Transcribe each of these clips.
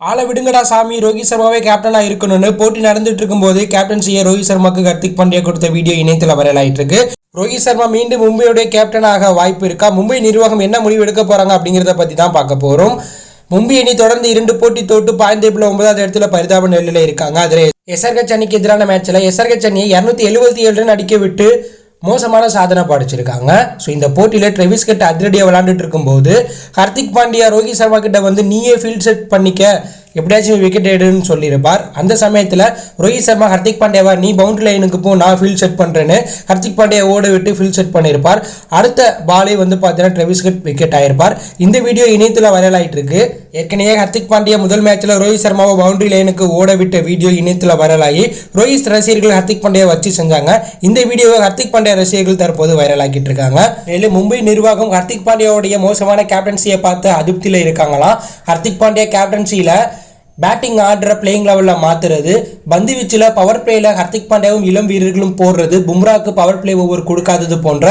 ஆளை விடுங்கடா சாமி. ரோஹித் சர்மாவே கேப்டனாக இருக்கணும்னு போட்டி நடந்துட்டு இருக்கும்போது கேப்டன்சியை ரோஹித் சர்மாக்கு கர்த்திக் பாண்டியா கொடுத்த வீடியோ இணையத்தில் வைரலாயிட்டு இருக்கு ரோஹித் சர்மா மீண்டும் மும்பையுடைய கேப்டனாக வாய்ப்பு இருக்கா? மும்பை நிர்வாகம் என்ன முடிவு எடுக்க போகிறாங்க அப்படிங்கிறத பற்றி தான் பார்க்க போகிறோம் மும்பை அணி தொடர்ந்து இரண்டு போட்டி தோட்டு பாய்ந்தேப்பில் ஒன்பதாவது இடத்துல பரிதாப நிலையில இருக்காங்க. அதில் எஸ்ஆர்கச் அணிக்கு எதிரான மேட்ச்ல எஸ்ஆர்கச் அணியை இரநூத்தி எழுபத்தி ஏழு ரன் அடிக்க விட்டு மோசமான சாதனை படைச்சிருக்காங்க. ஸோ இந்த போட்டியில் ட்ரெவிஸ் கிட்ட அதிரடியாக விளாண்டுட்டு இருக்கும்போது ஹர்திக் பாண்டியா ரோஹித் சர்மா கிட்ட வந்து நீயே ஃபீல்ட் செட் பண்ணிக்க. எப்படியாச்சும் விக்கெட் எடுன்னு சொல்லியிருப்பார். அந்த சமயத்தில் ரோஹித் சர்மா ஹர்திக் பாண்டியாவா நீ பவுண்டரி லைனுக்கு போ நான் ஃபீல்ட் செட் பண்ணுறேன்னு ஹர்திக் பாண்டியா ஓட விட்டு ஃபீல்ட் செட் பண்ணியிருப்பார். அடுத்த பாலே வந்து பார்த்தீங்கன்னா ட்ரெவிஸ்கட் விக்கெட் ஆயிருப்பார். இந்த வீடியோ இணையத்தில் வைரல் இருக்கு. ஏற்கனவே ஹர்திக் பாண்டியா முதல் மேட்ச்சில் ரோஹித் சர்மாவை பவுண்டரி லைனுக்கு ஓட விட்ட வீடியோ இணையத்தில் வைரல் ஆகி ரோஹித் ரசிகர்கள் ஹர்திக் பாண்டியா வச்சு செஞ்சாங்க. இந்த வீடியோவை ஹர்திக் பாண்டியா ரசிகர்கள் தற்போது வைரலாக்கிட்டு இருக்காங்க. மேலும் மும்பை நிர்வாகம் ஹர்திக் பாண்டியாவுடைய மோசமான கேப்டன்சியை பார்த்து அதிருப்தியில் இருக்காங்களாம். ஹர்திக் பாண்டியா கேப்டன்சியில் பேட்டிங் ஆடுற பிளேயிங் லெவலில் மாற்றுறது பந்து வீச்சில் பவர் பிளேயில் ஹர்திக் பாண்டியாவும் இளம் வீரர்களும் போடுறது பும்ராவுக்கு பவர் பிளே ஓவர் கொடுக்காதது போன்ற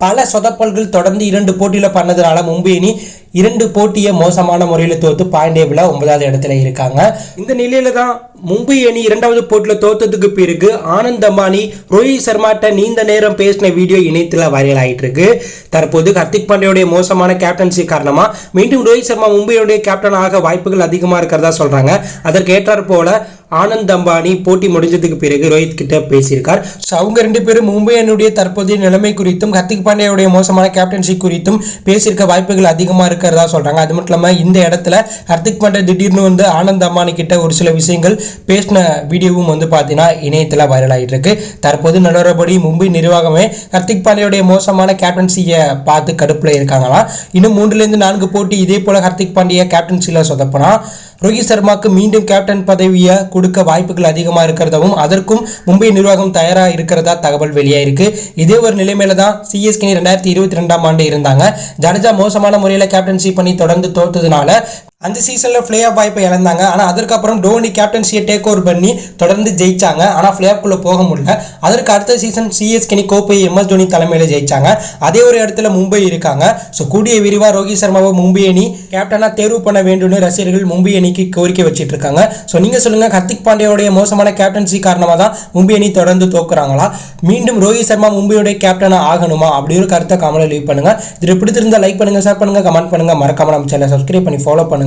பல சொதப்பல்கள் தொடர்ந்து இரண்டு போட்டியில் பண்ணதுனால மும்பை அணி இரண்டு போட்டியை மோசமான முறையில் தோத்து பாயிண்ட் டேபிளில் ஒன்பதாவது இடத்துல இருக்காங்க. இந்த நிலையில தான் மும்பை அணி இரண்டாவது போட்டியில் தோத்ததுக்கு பிறகு ஆனந்த் அம்பானி ரோஹித் சர்மாட்ட நீண்ட நேரம் பேசின வீடியோ இணையத்தில் வைரல் ஆயிட்டு இருக்கு தற்போது கர்த்திக் பாண்டியோடைய மோசமான கேப்டன்சி காரணமாக மீண்டும் ரோஹித் சர்மா மும்பையுடைய கேப்டன் ஆக வாய்ப்புகள் அதிகமாக இருக்கிறதா சொல்றாங்க. அதற்கு ஏற்றாற் போல ஆனந்த் அம்பானி போட்டி முடிஞ்சதுக்கு பிறகு ரோஹித் கிட்ட பேசியிருக்கார். ஸோ அவங்க ரெண்டு பேரும் மும்பை அணியுடைய தற்போதைய நிலைமை குறித்தும் ஹர்திக் பாண்டியாவுடைய மோசமான கேப்டன்சி குறித்தும் பேசியிருக்க வாய்ப்புகள் அதிகமாக இருக்கிறதா சொல்றாங்க. அது மட்டும் இல்லாமல் இந்த இடத்துல ஹர்திக் பாண்டே திடீர்னு வந்து ஆனந்த் அம்மானி கிட்ட ஒரு சில விஷயங்கள் பேசின வீடியோவும் வந்து பார்த்தீங்கன்னா இணையத்தில் வைரல் ஆகிட்டு இருக்கு தற்போது நிலவரப்படி மும்பை நிர்வாகமே ஹர்திக் பாண்டியோடைய மோசமான கேப்டன்சியை பார்த்து கடுப்பில் இருக்காங்களாம். இன்னும் மூன்றுலேருந்து நான்கு போட்டி இதே போல் ஹர்திக் பாண்டியை கேப்டன்சியில் சொதப்பினா ரோஹித் சர்மாக்கு மீண்டும் கேப்டன் பதவியை கொடுக்க வாய்ப்புகள் அதிகமாக இருக்கிறதாவும் அதற்கும் மும்பை நிர்வாகம் தயாராக இருக்கிறதா தகவல் வெளியாயிருக்கு. இதே ஒரு நிலைமையில தான் சிஎஸ்கே ரெண்டாயிரத்தி இருபத்தி ரெண்டாம் ஆண்டு இருந்தாங்க. ஜடேஜா மோசமான முறையில் கேப்டன்சி பண்ணி தொடர்ந்து தோத்ததுனால அந்த சீசனில் ஃப்ளே ஆஃப் வாய்ப்பை இழந்தாங்க. ஆனால் அதற்கப்புறம் டோனி கேப்டன்சியை டேக் ஓவர் பண்ணி தொடர்ந்து ஜெயிச்சாங்க. ஆனால் ஃப்ளே ஆஃப்குள்ளே போக முடியல. அதற்கு அடுத்த சீசன் சிஎஸ்கெனி கோப்பை எம்எஸ் தோனி தலைமையில் ஜெயிச்சாங்க. அதே ஒரு இடத்துல மும்பை இருக்காங்க. ஸோ கூடிய விரிவாக ரோஹித் சர்மாவை மும்பை அணி கேப்டனாக தேர்வு பண்ண வேண்டும்னு ரசிகர்கள் மும்பை அணிக்கு கோரிக்கை வச்சுட்டு இருக்காங்க ஸோ நீங்கள் சொல்லுங்கள் ஹர்திக் பாண்டியோடைய மோசமான கேப்டன்சி காரணமாக தான் மும்பை அணி தொடர்ந்து தோக்குறாங்களா? மீண்டும் ரோஹித் சர்மா மும்பையுடைய கேப்டனாக ஆகணுமா? அப்படி ஒரு கருத்தை கமலை லீவ் பண்ணுங்க. இது பிடித்திருந்தால் லைக் பண்ணுங்கள் ஷேர் பண்ணுங்கள் கமெண்ட் பண்ணுங்க. மறக்காமல் நம்ம சேனலை சப்ஸ்கிரைப் பண்ணி ஃபாலோ பண்ணுங்கள்